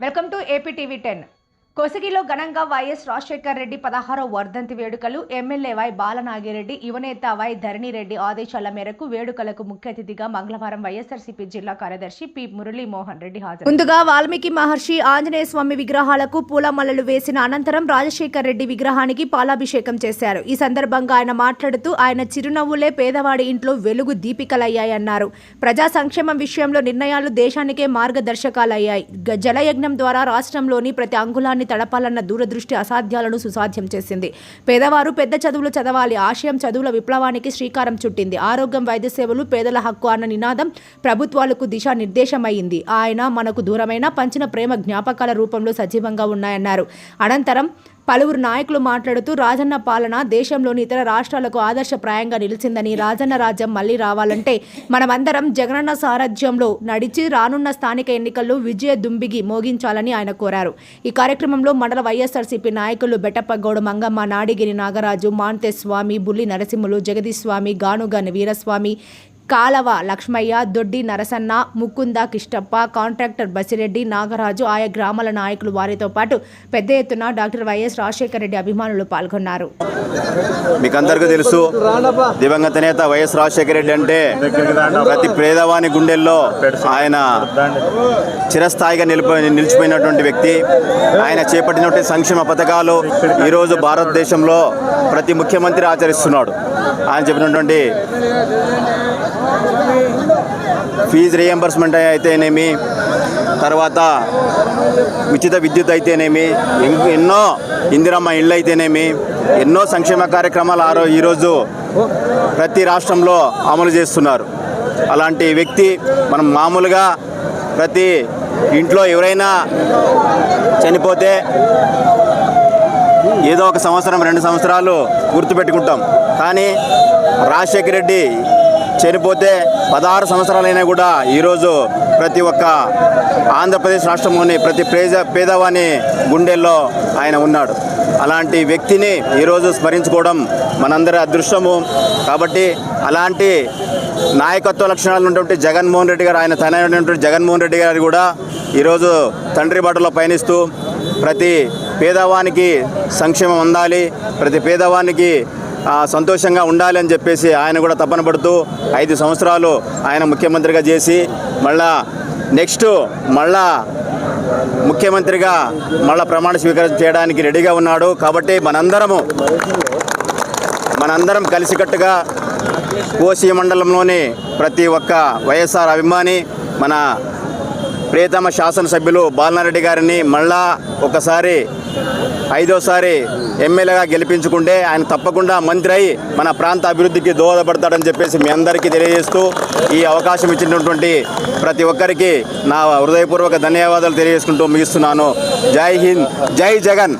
Welcome to AP TV ten కొసగిలో ఘనంగా YS Rajasekhar Reddy పదహారో వర్ధంతి వేడుకలు ఎమ్మెల్యే వై బాలనాగిరెడ్డి యువనేత వై ధరణిరెడ్డి ఆదేశాల మేరకు వేడుకలకు ముఖ్య అతిథిగా మంగళవారం వైఎస్ఆర్సీపీ జిల్లా కార్యదర్శి పి మురళీమోహన్ రెడ్డి హాజరు ముందుగా వాల్మీకి మహర్షి ఆంజనేయ స్వామి విగ్రహాలకు పూలమల్లలు వేసిన అనంతరం రాజశేఖర్ రెడ్డి విగ్రహానికి పాలాభిషేకం చేశారు. ఈ సందర్భంగా ఆయన మాట్లాడుతూ ఆయన చిరునవ్వులే పేదవాడి ఇంట్లో వెలుగు దీపికలయ్యాయన్నారు. ప్రజా సంక్షేమం విషయంలో నిర్ణయాలు దేశానికే మార్గదర్శకాలయ్యాయి. జలయజ్ఞం ద్వారా రాష్ట్రంలోని ప్రతి అంగుళాన్ని తడపాలన్న దూరదృష్టి అసాధ్యాలను సుసాధ్యం చేసింది. పేదవారు పెద్ద చదువులు చదవాలి. ఆశయం చదువుల విప్లవానికి శ్రీకారం చుట్టింది. ఆరోగ్యం వైద్య సేవలు పేదల హక్కు అన్న నినాదం ప్రభుత్వాలకు దిశానిర్దేశమైంది ఆయన మనకు దూరమైన పంచిన ప్రేమ జ్ఞాపకాల రూపంలో సజీవంగా ఉన్నాయన్నారు. అనంతరం పలువురు నాయకులు మాట్లాడుతూ రాజన్న పాలన దేశంలోని ఇతర రాష్ట్రాలకు ఆదర్శప్రాయంగా నిలిచిందని రాజన్న రాజ్యం మళ్ళీ రావాలంటే మనమందరం జగనన్న సారథ్యంలో నడిచి రానున్న స్థానిక ఎన్నికల్లో విజయ దుంబిగి మోగించాలని ఆయన కోరారు. ఈ కార్యక్రమంలో మండల వైఎస్ఆర్సీపీ నాయకులు బెట్టప్పగౌడ మంగమ్మ నాడిగిరి నాగరాజు మాంతే స్వామి బుల్లి నరసింహులు జగదీశ్వామి స్వామి వీరస్వామి కాలవ లక్ష్మయ్య దొడ్డి నరసన్న ముకుంద కిష్టప్ప కాంట్రాక్టర్ బసిరెడ్డి నాగరాజు ఆయా గ్రామాల నాయకులు వారితో పాటు పెద్ద ఎత్తున డాక్టర్ వైఎస్ రాజశేఖర రెడ్డి అభిమానులు పాల్గొన్నారు. మీకు అందరికీ తెలుసు దివంగత నేత వైఎస్ రాజశేఖర రెడ్డి అంటే ప్రతి పేదవాని గుండెల్లో ఆయన చిరస్థాయిగా నిలిపోయి నిలిచిపోయినటువంటి వ్యక్తి. ఆయన చేపట్టినటువంటి సంక్షేమ పథకాలు ఈరోజు భారతదేశంలో ప్రతి ముఖ్యమంత్రి ఆచరిస్తున్నాడు. ఆయన చెప్పినటువంటి ఫీజు రియంబర్స్మెంట్ అయితేనేమి తర్వాత ఉచిత విద్యుత్ అయితేనేమి ఎన్నో ఇందిరమ్మ ఇళ్ళు అయితేనేమి ఎన్నో సంక్షేమ కార్యక్రమాలు ఆరో ఈరోజు ప్రతి రాష్ట్రంలో అమలు చేస్తున్నారు. అలాంటి వ్యక్తి మనం మామూలుగా ప్రతి ఇంట్లో ఎవరైనా చనిపోతే ఏదో ఒక సంవత్సరం రెండు సంవత్సరాలు గుర్తుపెట్టుకుంటాం. కానీ రాజశేఖర రెడ్డి చనిపోతే పదహారు సంవత్సరాలైనా కూడా ఈరోజు ప్రతి ఒక్క ఆంధ్రప్రదేశ్ రాష్ట్రంలోని ప్రతి పేద పేదవాని గుండెల్లో ఆయన ఉన్నాడు. అలాంటి వ్యక్తిని ఈరోజు స్మరించుకోవడం మనందరి అదృష్టము. కాబట్టి అలాంటి నాయకత్వ లక్షణాలు ఉన్నటువంటి జగన్మోహన్ రెడ్డి గారు ఆయన తనైనటువంటి జగన్మోహన్ రెడ్డి గారు కూడా ఈరోజు తండ్రి బాటలో పయనిస్తూ ప్రతి పేదవానికి సంక్షేమం అందాలి ప్రతి పేదవానికి సంతోషంగా ఉండాలి అని చెప్పేసి ఆయన కూడా తపన పడుతూ ఐదు సంవత్సరాలు ఆయన ముఖ్యమంత్రిగా చేసి మళ్ళా నెక్స్ట్ మళ్ళా ముఖ్యమంత్రిగా మళ్ళా ప్రమాణ స్వీకారం చేయడానికి రెడీగా ఉన్నాడు. కాబట్టి మనందరము మనందరం కలిసికట్టుగా కోసి మండలంలోని ప్రతి ఒక్క వైఎస్ఆర్ అభిమాని మన ప్రియతమ శాసనసభ్యులు బాలనారెడ్డి గారిని మళ్ళా ఒకసారి ఐదోసారి ఎమ్మెల్యేగా గెలిపించుకుంటే ఆయన తప్పకుండా మంత్రి అయి మన ప్రాంత అభివృద్ధికి దోహదపడతాడని చెప్పేసి మీ అందరికీ తెలియజేస్తూ ఈ అవకాశం ఇచ్చినటువంటి ప్రతి ఒక్కరికి నా హృదయపూర్వక ధన్యవాదాలు తెలియజేసుకుంటూ ముగిస్తున్నాను. జై హింద్ జై జగన్.